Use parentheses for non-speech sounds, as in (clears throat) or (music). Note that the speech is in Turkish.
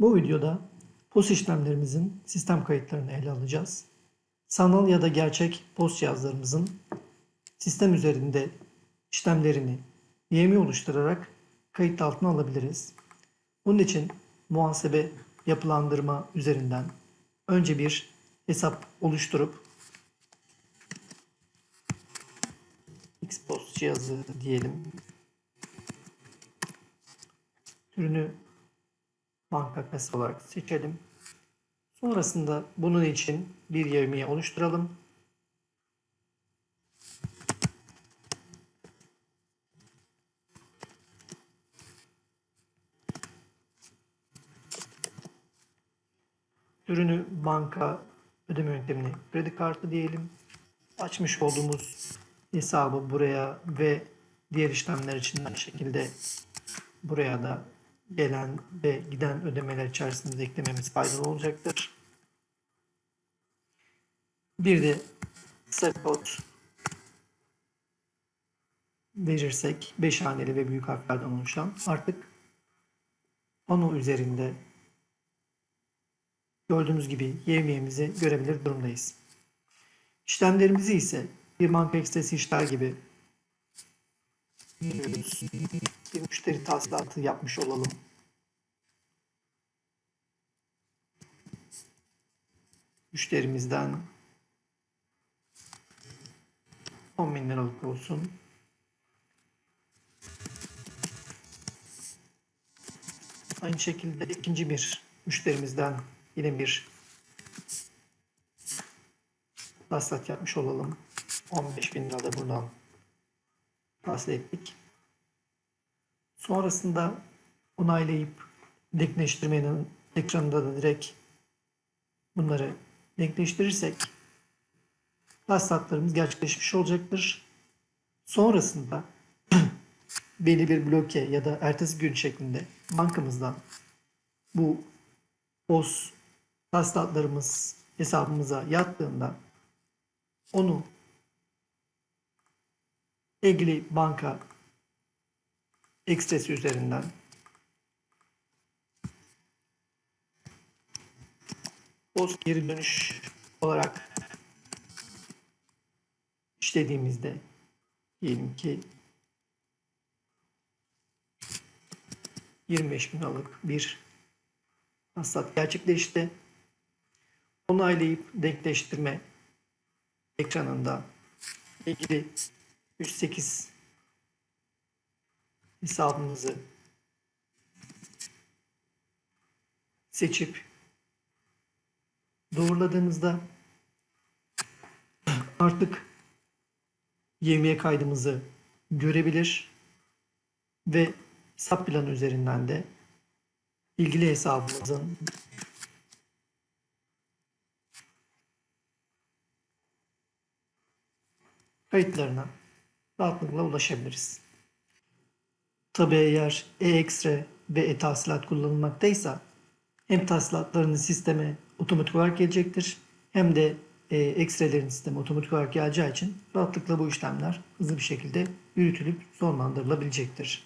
Bu videoda POS işlemlerimizin sistem kayıtlarını ele alacağız. Sanal ya da gerçek POS cihazlarımızın sistem üzerinde işlemlerini YMI oluşturarak kayıt altına alabiliriz. Bunun için muhasebe yapılandırma üzerinden önce bir hesap oluşturup Xpos cihazı diyelim. Türünü banka kasa olarak seçelim. Sonrasında bunun için bir yevmiye oluşturalım. Ürünü banka ödeme yöntemini kredi kartı diyelim. Açmış olduğumuz hesabı buraya ve diğer işlemler için aynı şekilde buraya da gelen ve giden ödemeler içerisinde eklememiz faydalı olacaktır. Bir de kod verirsek 5 haneli ve büyük harflerden oluşan artık pano üzerinde gördüğünüz gibi yevmiyemizi görebilir durumdayız. İşlemlerimizi ise bir banka ekstresi işler gibi giriyoruz. bir müşteri tahsilatı yapmış olalım. Müşterimizden 10 bin liralık olsun. Aynı şekilde ikinci bir müşterimizden yine bir tahsilat yapmış olalım. 15 bin lira da buradan tahsil ettik. Sonrasında onaylayıp denkleştirmenin ekranında da direkt bunları denkleştirirsek tahsilatlarımız gerçekleşmiş olacaktır. Sonrasında (clears throat) belli bir bloke ya da ertesi gün şeklinde bankamızdan bu BOS tahsilatlarımız hesabımıza yattığında onu ilgili banka ekstresi üzerinden BOS geri dönüş olarak işlediğimizde diyelim ki 25 bin liralık bir hasat gerçekleşti. Onaylayıp denkleştirme ekranında ilgili 108 hesabımızı seçip doğruladığımızda artık yemeğe kaydımızı görebilir ve hesap planı üzerinden de ilgili hesabımızın kayıtlarına rahatlıkla ulaşabiliriz. Tabi eğer e-ekstre ve e-tahsilat kullanılmaktaysa hem tahsilatlarının sisteme otomatik olarak gelecektir hem de e, ekstrelerin sisteme otomatik olarak geleceği için rahatlıkla bu işlemler hızlı bir şekilde yürütülüp sonlandırılabilecektir.